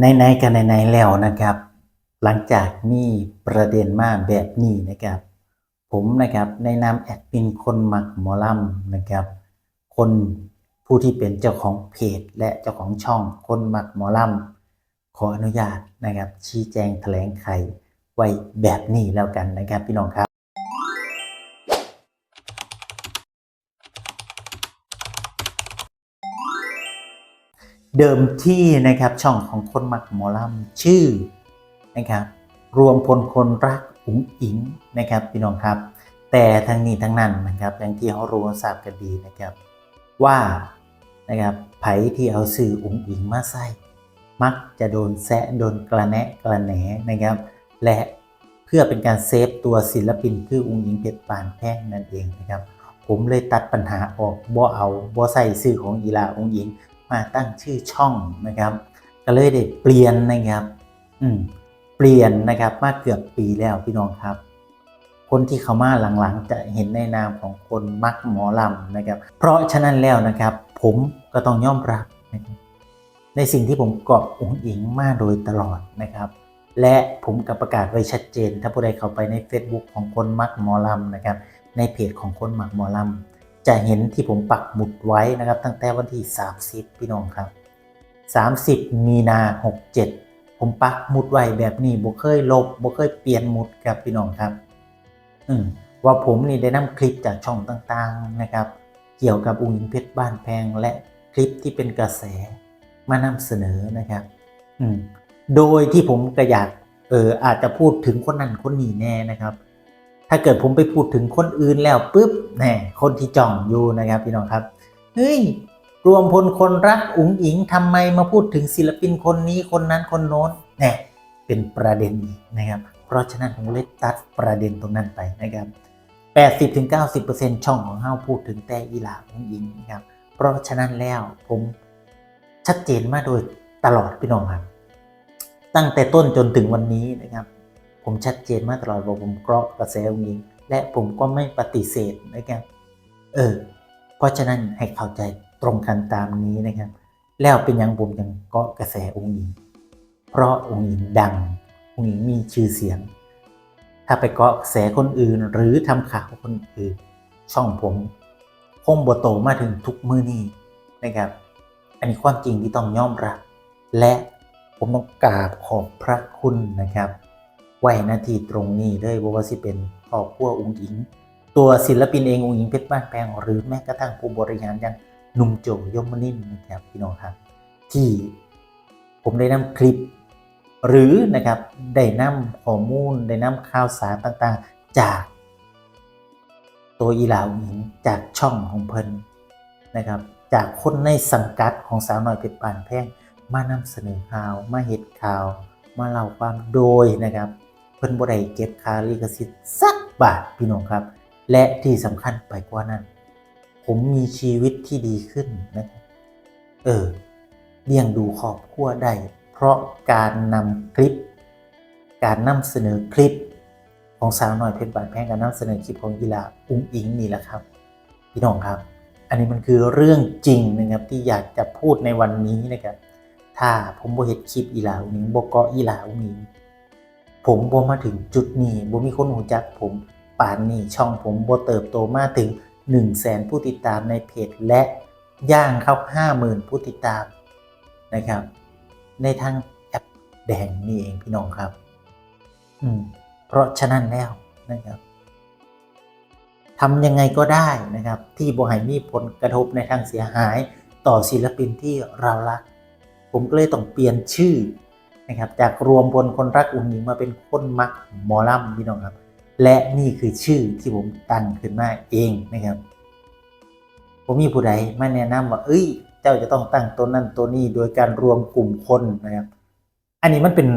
ในๆกันในๆแล้วนะครับ หลังจากมีประเด็นมาแบบนี้นะครับ ผมนะครับในนามแอดมินคนมักหมอลำนะครับ คนผู้ที่เป็นเจ้าของเพจ และเจ้าของช่องคนมักหมอลำขออนุญาตนะครับชี้แจงแถลงไขไว้แบบนี้แล้วกันนะครับพี่น้องครับ เดิมที่นะครับช่องของคนมักหมอลำชื่อนะครับรวมพลคนรักอุ๋งอิงนะครับพี่น้องครับ แต่ทั้งนี้ทั้งนั้นนะครับอย่างที่เขารู้ทราบกันดีนะครับ ว่านะครับไผที่เอาสื่ออุ๋งอิงมาใส่มักจะโดนแซะโดนกระแนะกระแหนนะครับ และเพื่อเป็นการเซฟตัวศิลปินคืออุ๋งอิงเพชรปานแพ่งนั่นเองนะครับ ผมเลยตัดปัญหาออกบ่เอาบ่ใส่ชื่อของอีลาอุ๋งอิง มาตั้งชื่อช่องนะครับ ก็เลยได้เปลี่ยนนะครับ อืมเปลี่ยนนะครับมาเกือบปีแล้วพี่น้องครับ คนที่เขามาหลังๆ จะเห็นในนามของคนมักหมอลำนะครับ เพราะฉะนั้นแล้วนะครับ ผมก็ต้องยอมรับนะครับในสิ่งที่ผมเกาะองค์อิงมาโดยตลอดนะครับ และผมก็ประกาศไว้ชัดเจน ถ้าผู้ใดเข้าไปใน Facebook ของคนมักหมอลำนะครับ ในเพจของคนมักหมอลำ จะเห็นที่ผมปักหมุดไว้นะครับ ตั้งแต่วันที่ 30 พี่น้องครับ 30 มีนา 67 ผมปักหมุดไว้แบบนี้บ่เคยลบบ่เคยเปลี่ยนหมุดครับพี่น้องครับ อืมว่าผมนี่ได้นำคลิปจากช่องต่างๆนะครับ เกี่ยวกับอุ้งอิงเพชรบ้านแพงและคลิปที่เป็นกระแสมานำเสนอนะครับ อืมโดยที่ผมก็อยากเอออาจจะพูดถึงคนนั้นคนนี้แน่นะครับ ถ้าเกิดผมไปพูดถึงคนอื่นแล้วปุ๊บแน่คนที่จ่องอยู่นะครับพี่น้องครับ เฮ้ย รวมพลคนรักอุ๋งอิงทำไมมาพูดถึงศิลปินคนนี้คนนั้นคนโน้นแน่เป็นประเด็นอีกนะครับ เพราะฉะนั้นผมเลยตัดประเด็นตรงนั้นไปนะครับ 80-90%ช่องของเฮาพูดถึงแต่อีหลาอุ๋งอิงนะครับ เพราะฉะนั้นแล้วผมชัดเจนมาโดยตลอดพี่น้องครับ ตั้งแต่ต้นจนถึงวันนี้นะครับ ผมชัดเจนมาตลอดว่าผมเกราะกระแสองค์หญิง และผมก็ไม่ปฏิเสธนะครับ เออ เพราะฉะนั้นให้เข้าใจตรงกันตามนี้นะครับ แล้วเป็นยังผมยังเกาะกระแสองค์หญิง เพราะองค์หญิงดัง องค์หญิงมีชื่อเสียง ถ้าไปเกาะกระแสคนอื่น หรือทำข่าวคนอื่น ช่องผมคงบโตมาถึงทุกมือนี้นะครับ อันนี้ความจริงที่ต้องยอมรับ และผมต้องกราบขอบพระคุณนะครับ ไว้หน้าที่ตรงนี้เลยบ่ว่าสิเป็นครอบครัวองค์หญิง ตัวศิลปินเององค์หญิงเพชรบ้านแพงหรือแม้กระทั่งผู้บริหารอย่างหนุ่มโจยมนินทร์นะครับพี่น้องครับ ที่ผมได้นำคลิป หรือนะครับได้นำข้อมูลได้นำข่าวสารต่างๆ จาก ตัวอีหลาหญิงจากช่องของเพิ่นนะครับ จากคนในสังกัดของสาวน้อยเพชรบ้านแพงมานำเสนอข่าวมาเห็ดข่าวมาเล่าความโดยนะครับ เพิ่นบ่ได้เก็บค่าลิขสิทธิ์สักบาทพี่น้องครับ และที่สำคัญไปกว่านั้น ผมมีชีวิตที่ดีขึ้นนะครับเออเลี้ยงดูครอบครัวได้เพราะการนำคลิป การนำเสนอคลิป ของสาวน้อยเพชรบานแพงการนำเสนอคลิปของกีฬาอุ้งอิงนี่แหละครับ พี่น้องครับ อันนี้มันคือเรื่องจริงนะครับที่อยากจะพูดในวันนี้นะครับถ้าผมบ่เห็ดคลิปอีหลาอุ้งอิงบ่เกาะอีหลาอุ้งอิง ผมบ่มาถึงจุดนี้บ่มีคนรู้จักผมป่านนี้ช่องผมบ่เติบโตมาถึง 1 0 0 0 0แสนผู้ติดตามในเพจและย่างเข้า50,000 ผู้ติดตามนะครับ ในทางแอปแดงนี่เองพี่น้องครับ อืมเพราะฉะนั้นแล้วนะครับทำยังไงก็ได้นะครับ ที่บ่ให้มีผลกระทบในทางเสียหายต่อศิลปินที่เรารัก ผมก็เลยต้องเปลี่ยนชื่อ นะครับจากรวมพลคนรักอุ้งหญิงมาเป็นคนมักหมอลำพี่น้องครับ และนี่คือชื่อที่ผมตั้งขึ้นมาเองนะครับผมมีผู้ใดมาแนะนำว่า เอ้ย เจ้าจะต้องตั้งตัวนั้นตัวนี้โดยการรวมกลุ่มคนนะครับ อันนี้มันเป็น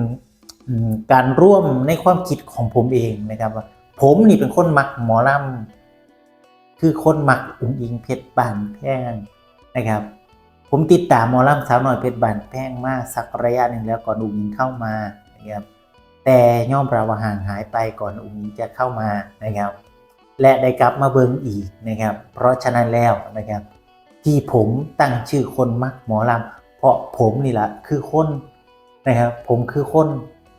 การร่วมในความคิดของผมเองนะครับว่า ผมนี่เป็นคนมักหมอลำคือคนมักอุ้งอิงเพชรบานแพงนะครับ ผมติดตามหมอลำสาวน้อยเพชรบานแพงมากสักระยะหนึ่งแล้วก่อนอุ้งอิงเข้ามานะครับแต่ย่อมรับว่าห่างหายไปก่อนอุ้งอิงจะเข้ามานะครับ และได้กลับมาเบิงอีกนะครับ เพราะฉะนั้นแล้วนะครับ ที่ผมตั้งชื่อคนมักหมอลำเพราะผมนี่แหละคือคนนะครับผมคือคน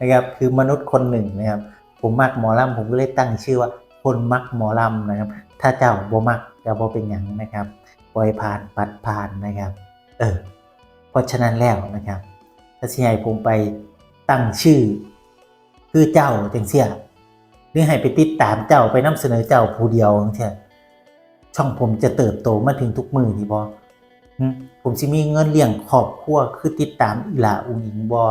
นะครับคือมนุษย์คนหนึ่งนะครับ ผมมักหมอลำผมก็เลยตั้งชื่อว่าคนมักหมอลำนะครับ ถ้าเจ้าบ่มักจะบ่เป็นหยังนะครับปล่อยผ่านปัดผ่านนะครับ เออเพราะฉะนั้นแล้วนะครับถ้าสิให้ผมไปตั้งชื่อ คือเจ้าจังเสียหรือให้ไปติดตามเจ้าไปนำเสนอเจ้าผู้เดียวจังเสียช่องผมจะเติบโตมาถึงทุกมือนี่บอผมสิมีเงินเลี้ยงครอบครัวคือติดตามอีหลาอุงอิงบอ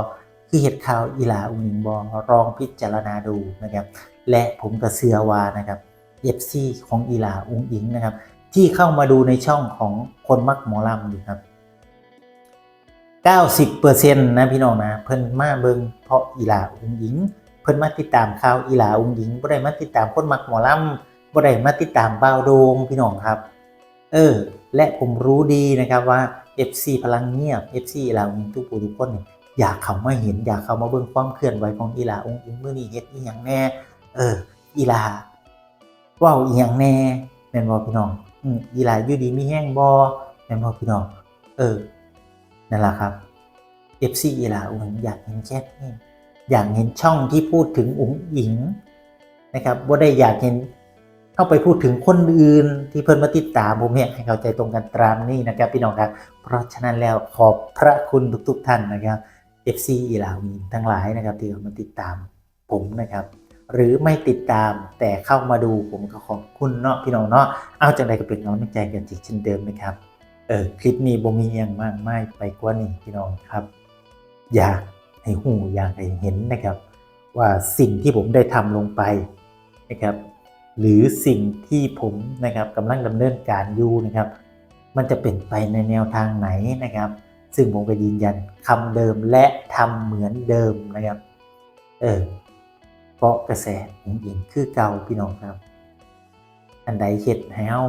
คือเห็ดข่าวอีหลาอุงอิงบอลองพิจารณาดูนะครับ และผมก็เสือวานะครับเอฟซีของอีหลาอุงอิงนะครับ ที่เข้ามาดูในช่องของคนมักหมอลำอยู่ครับ 90%นะพี่น้องนะเพิ่นมาเบิงเพราะอีหลาอุงอิง เพิ่นมาติดตามข่าวอีหลาอุงอิงบ่ได้มาติดตามคนมักหมอลำบ่ได้มาติดตามบ่าวโดงพี่น้องครับ เออ และผมรู้ดีนะครับว่า FC พลังเงียบ FC อีหลาอุงอิงทุกผู้ทุกคนเนี่ยอยากเข้ามาเห็นอยากเข้ามาเบิ่งความเคลื่อนไหวของอีหลาอุงอิงมื้อนี้เฮ็ดอีหยังแน่ เออ อีหลาว้าอีหยังแน่แม่นบ่พี่น้องอืมอีหลาอยู่ดีมีแห้งบ่แม่นบ่พี่น้อง เออ นั่นแหละครับ FC อีหลาอุ๋งอยากเห็นแค่นี้อยากเห็นช่องที่พูดถึงอุ๋งอิงนะครับว่าได้อยากเห็นเข้าไปพูดถึงคนอื่นที่เพิ่นมาติดตามผมเนี่ยให้เข้าใจตรงกันตามนี้นะครับ พี่น้องครับเพราะฉะนั้นแล้วขอบพระคุณทุกๆท่านนะครับ FC อีหลาอุ๋งทั้งหลายนะครับที่เข้ามาติดตามผมนะครับหรือไม่ติดตามแต่เข้ามาดูผมก็ขอบคุณเนาะพี่น้องเนาะเอาจากใดก็เป็นกำลังใจกันอีกเช่นเดิมนะครับ เออคลิปนี้บ่มีอย่างมากมายไปกว่านี้พี่น้องครับ อยากให้หูอยากให้เห็นนะครับ ว่าสิ่งที่ผมได้ทำลงไปนะครับ หรือสิ่งที่ผมนะครับกำลังดำเนินการอยู่นะครับ มันจะเป็นไปในแนวทางไหนนะครับ ซึ่งผมก็ยืนยันคำเดิมและทำเหมือนเดิมนะครับ เออเพราะกระแสของหญิงคือเก่าพี่น้องครับ อันใดเฮ็ดให้เฮา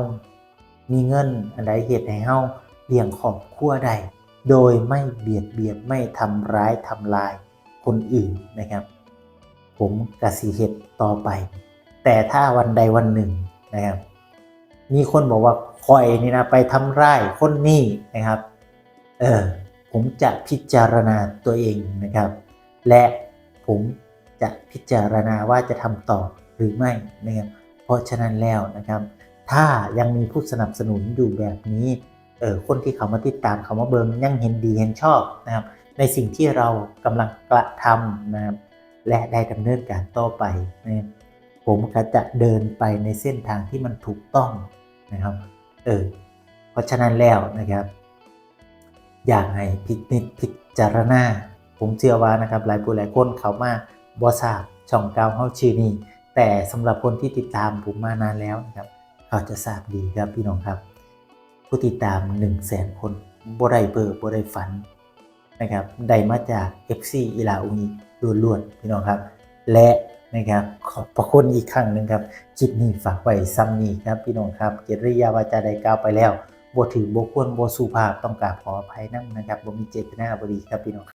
มีเงินอันใดเฮ็ดให้เฮาเลี้ยงครอบครัวได้โดยไม่เบียดเบียนไม่ทำร้ายทำลายคนอื่นนะครับ ผมกสิเฮ็ดต่อไป แต่ถ้าวันใดวันหนึ่งนะครับ มีคนบอกว่าคอยนี่นะไปทำร้ายคนนี้นะครับ เออผมจะพิจารณาตัวเองนะครับ และผมจะพิจารณาว่าจะทำต่อหรือไม่นะครับ เพราะฉะนั้นแล้วนะครับ ถ้ายังมีผู้สนับสนุนอยู่แบบนี้เออคนที่เขามาติดตามเขามาเบิงยังเห็นดีเห็นชอบนะครับ ในสิ่งที่เรากำลังกระทำนะครับและได้ดำเนินการต่อไปนะผมก็จะเดินไปในเส้นทางที่มันถูกต้องนะครับเออเพราะฉะนั้นแล้วนะครับ อยากให้พิจิตพิจารณาผมเชื่อว่านะครับหลายผู้หลายคนเขามาบอทราบช่องเก้าเฮาชื่อนี้แต่สำหรับคนที่ติดตามผมมานานแล้วนะครับ เขาจะทราบดีครับพี่น้องครับ ผู้ติดตาม1 0 0 0 0แสนคนบ่ได้เบอร์บ่ได้ฝันนะครับได้มาจาก FC อีลาอุงีล้วนๆพี่น้องครับ และนะครับขอบพระคุณอีกครั้งหนึ่งครับคลิปนี้ฝากไว้ซ้ำนี้ครับพี่น้องครับเกียริยาวาจาใดกล่าวไปแล้วบ่ถือบ่ควรบ่สุภาพต้องกราบขออภัยนํนะครับบ่มีเจตนาบดีครับพี่น้อง